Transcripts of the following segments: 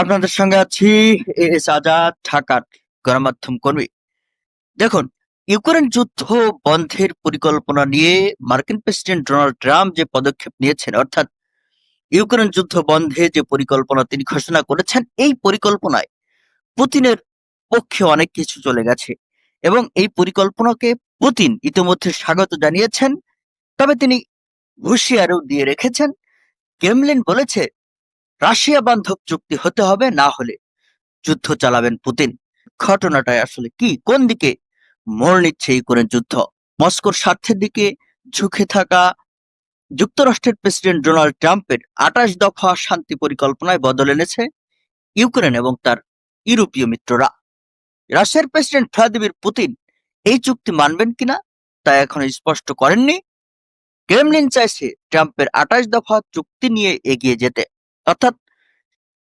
আপনাদের সঙ্গে আছি এস আজাদ ঢাকার গণমাধ্যম কর্মী। দেখুন, ইউক্রেন যুদ্ধ বন্ধের পরিকল্পনা নিয়ে মার্কিন প্রেসিডেন্ট ডোনাল্ড ট্রাম্প যে পদক্ষেপ নিয়েছেন, অর্থাৎ ইউক্রেন যুদ্ধ বন্ধে যে পরিকল্পনা তিনি ঘোষণা করেছেন, এই পরিকল্পনায় পুতিনের পক্ষে অনেক কিছু চলে গেছে এবং এই পরিকল্পনাকে পুতিন ইতিমধ্যে স্বাগত জানিয়েছেন। তবে তিনি হুঁশিয়ারও দিয়ে রেখেছেন। কেমলিন বলেছে রাশিয়া বান্ধব চুক্তি হতে হবে, না হলে যুদ্ধ চালাবেন পুতিন। ঘটনাটাই আসলে কি? কোন দিকে মোড় নিচ্ছে ইউক্রেন যুদ্ধ? মস্কোর স্বার্থের দিকে ঝুঁকে থাকা যুক্তরাষ্ট্রের প্রেসিডেন্ট ডোনাল্ড ট্রাম্পের আঠাশ দফা শান্তি পরিকল্পনায় বদল এনেছে ইউক্রেন এবং তার ইউরোপীয় মিত্ররা। রাশিয়ার প্রেসিডেন্ট ভ্লাদিমির পুতিন এই চুক্তি মানবেন কিনা তা এখন স্পষ্ট করেননি। ক্রেমলিন চাইছে ট্রাম্পের আঠাশ দফা চুক্তি নিয়ে এগিয়ে যেতে। অর্থাৎ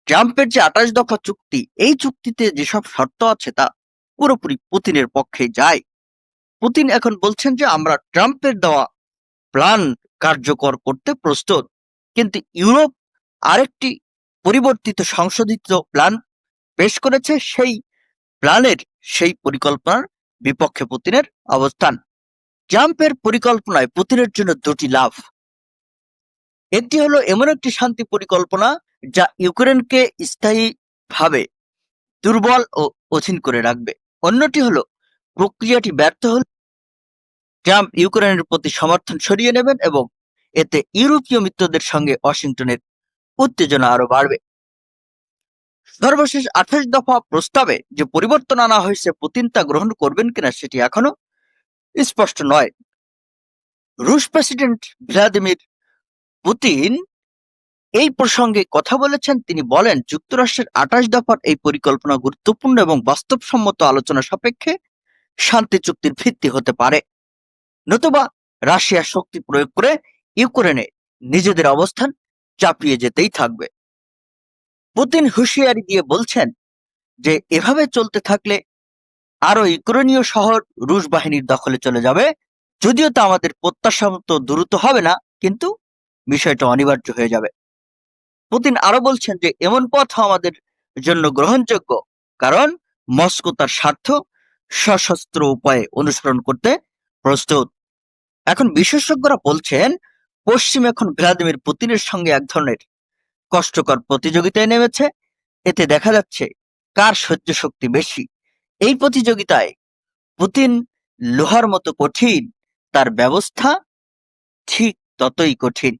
ট্রাম্পের যে আঠাশ দফা চুক্তি, এই চুক্তিতে যেসব শর্ত আছে তা পুরোপুরি পুতিনের পক্ষে যায়। পুতিন এখন বলছেন যে, আমরা ট্রাম্পের দেওয়া প্ল্যান কার্যকর করতে প্রস্তুত। কিন্তু ইউরোপ আরেকটি পরিবর্তিত সংশোধিত প্ল্যান পেশ করেছে। সেই প্ল্যানের সেই পরিকল্পনার বিপক্ষে পুতিনের অবস্থান। ট্রাম্পের পরিকল্পনায় পুতিনের জন্য দুটি লাভ একটি হলো এমন একটি শান্তি পরিকল্পনা যা ইউক্রেনকে স্থায়ীভাবে দুর্বল ও অধীন করে রাখবে। অন্যটি হলো, প্রক্রিয়াটি ব্যর্থ হল ট্রাম্প ইউক্রেনের প্রতি সমর্থন সরিয়ে নেবেন এবং এতে ইউরোপীয় মিত্রদের সঙ্গে ওয়াশিংটনের উত্তেজনা আরও বাড়বে। সর্বশেষ আঠাশ দফা প্রস্তাবে যে পরিবর্তন আনা হয়েছে, পুতিন তা গ্রহণ করবেন কিনা সেটি এখনও স্পষ্ট নয়। রুশ প্রেসিডেন্ট ভ্লাদিমির পুতিন? এই প্রসঙ্গে কথা বলেছেন তিনি বলেন, যুক্তরাষ্ট্রের আঠাশ দফার এই পরিকল্পনা গুরুত্বপূর্ণ এবং বাস্তবসম্মত আলোচনা সাপেক্ষে শান্তি চুক্তির ভিত্তি হতে পারে। নতুবা রাশিয়া শক্তি প্রয়োগ করে ইউক্রেনে নিজেদের অবস্থান চাপিয়ে যেতেই থাকবে। পুতিন হুঁশিয়ারি দিয়ে বলছেন যে, এভাবে চলতে থাকলে আরও ইউক্রেনীয় শহর রুশ বাহিনীর দখলে চলে যাবে। যদিও তা আমাদের প্রত্যাশা মতো দ্রুত হবে না, কিন্তু বিষয়টা অনিবার্য হয়ে যাবে। পুতিন আরও বলছেন যে, এমন পথ আমাদের জন্য গ্রহণযোগ্য। কারণ মস্কো তার স্বার্থ সশস্ত্র উপায়ে অনুসরণ করতে প্রস্তুত। এখন বিশেষজ্ঞরা বলছেন, পশ্চিম এখন ভ্লাদিমির পুতিনের সঙ্গে এক ধরনের কষ্টকর প্রতিযোগিতায় নেমেছে। এতে দেখা যাচ্ছে কার সহ্য শক্তি বেশি। এই প্রতিযোগিতায় পুতিন লোহার মতো কঠিন, তার ব্যবস্থা ঠিক ততই কঠিন।